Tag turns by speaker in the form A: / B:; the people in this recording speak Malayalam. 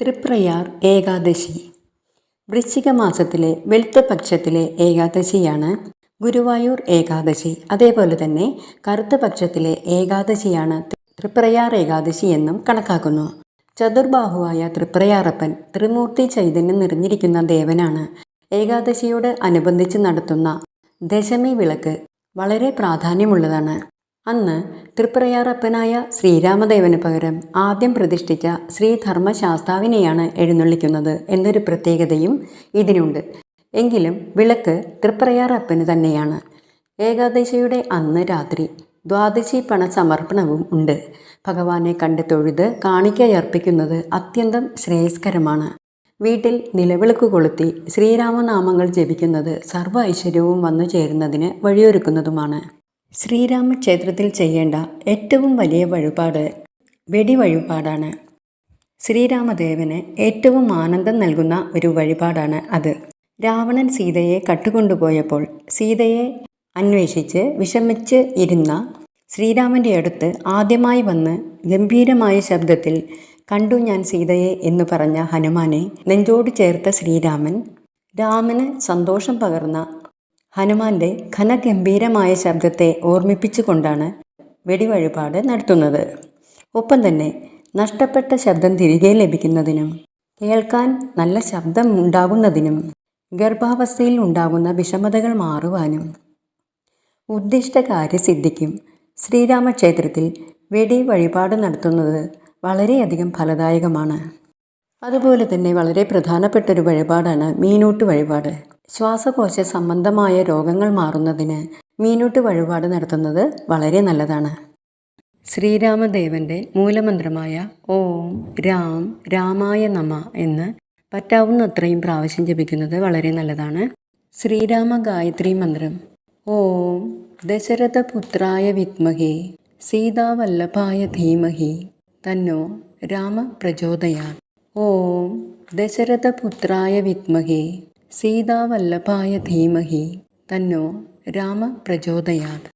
A: തൃപ്രയാർ ഏകാദശി. വൃശ്ചിക മാസത്തിലെ വെളുത്ത പക്ഷത്തിലെ ഏകാദശിയാണ് ഗുരുവായൂർ ഏകാദശി. അതേപോലെ തന്നെ കറുത്ത പക്ഷത്തിലെ ഏകാദശിയാണ് തൃപ്രയാർ ഏകാദശി എന്നും കണക്കാക്കുന്നു. ചതുർബാഹുവായ തൃപ്രയാറപ്പൻ ത്രിമൂർത്തി ചൈതന്യം നിറഞ്ഞിരിക്കുന്ന ദേവനാണ്. ഏകാദശിയോട് അനുബന്ധിച്ച് നടത്തുന്ന ദശമി വിളക്ക് വളരെ പ്രാധാന്യമുള്ളതാണ്. അന്ന് തൃപ്രയാറപ്പനായ ശ്രീരാമദേവന് പകരം ആദ്യം പ്രതിഷ്ഠിച്ച ശ്രീധർമ്മശാസ്താവിനെയാണ് എഴുന്നള്ളിക്കുന്നത് എന്നൊരു പ്രത്യേകതയും ഇതിനുണ്ട്. എങ്കിലും വിളക്ക് തൃപ്രയാറപ്പന് തന്നെയാണ്. ഏകാദശിയുടെ അന്ന് രാത്രി ദ്വാദശി പണ സമർപ്പണവും ഉണ്ട്. ഭഗവാനെ കണ്ട് തൊഴുത് കാണിക്കയർപ്പിക്കുന്നത് അത്യന്തം ശ്രേയസ്കരമാണ്. വീട്ടിൽ നിലവിളക്ക് കൊളുത്തി ശ്രീരാമനാമങ്ങൾ ജപിക്കുന്നത് സർവ ഐശ്വര്യവും വന്നു ചേരുന്നതിന് വഴിയൊരുക്കുന്നതുമാണ്. ശ്രീരാമക്ഷേത്രത്തിൽ ചെയ്യേണ്ട ഏറ്റവും വലിയ വഴിപാട് വെടി വഴിപാടാണ് ശ്രീരാമദേവന് ഏറ്റവും ആനന്ദം നൽകുന്ന ഒരു വഴിപാടാണ് അത്. രാവണൻ സീതയെ കട്ടുകൊണ്ടുപോയപ്പോൾ സീതയെ അന്വേഷിച്ച് വിഷമിച്ച് ഇരുന്ന ശ്രീരാമന്റെ അടുത്ത് ആദ്യമായി വന്ന് ഗംഭീരമായ ശബ്ദത്തിൽ കണ്ടു ഞാൻ സീതയെ എന്ന് പറഞ്ഞ ഹനുമാനെ നെഞ്ചോട് ചേർത്ത ശ്രീരാമൻ രാമന് സന്തോഷം പകർന്ന ഹനുമാന്റെ ഘനഗംഭീരമായ ശബ്ദത്തെ ഓർമ്മിപ്പിച്ചുകൊണ്ടാണ് വെടിവഴിപാട് നടത്തുന്നത്. ഒപ്പം തന്നെ നഷ്ടപ്പെട്ട ശബ്ദം തിരികെ ലഭിക്കുന്നതിനും കേൾക്കാൻ നല്ല ശബ്ദം ഉണ്ടാകുന്നതിനും ഗർഭാവസ്ഥയിൽ ഉണ്ടാകുന്ന വിഷമതകൾ മാറുവാനും ഉദ്ദിഷ്ട കാര്യസിദ്ധിക്കും ശ്രീരാമക്ഷേത്രത്തിൽ വെടി വഴിപാട് നടത്തുന്നത് വളരെയധികം ഫലദായകമാണ്. അതുപോലെ തന്നെ വളരെ പ്രധാനപ്പെട്ട ഒരു വഴിപാടാണ് മീനൂട്ട് വഴിപാട്. ശ്വാസകോശ സംബന്ധമായ രോഗങ്ങൾ മാറുന്നതിന് മീനൂട്ട് വഴിപാട് നടത്തുന്നത് വളരെ നല്ലതാണ്. ശ്രീരാമദേവന്റെ മൂലമന്ത്രമായ ഓം രാം രാമായ നമ എന്ന് പറ്റാവുന്നത്രയും പ്രാവശ്യം ജപിക്കുന്നത് വളരെ നല്ലതാണ്. ശ്രീരാമ ഗായത്രി മന്ത്രം. ഓം ദശരഥപുത്രായ വിത്മഹി സീതാവല്ലഭായ ധീമഹി തന്നോ രാമ പ്രചോദയാ ഓം ദശരഥപുത്രായ വിദ്മഹേ സീതാവല്ലഭായ ധീമഹി തന്നോ രാമ പ്രചോദയാത്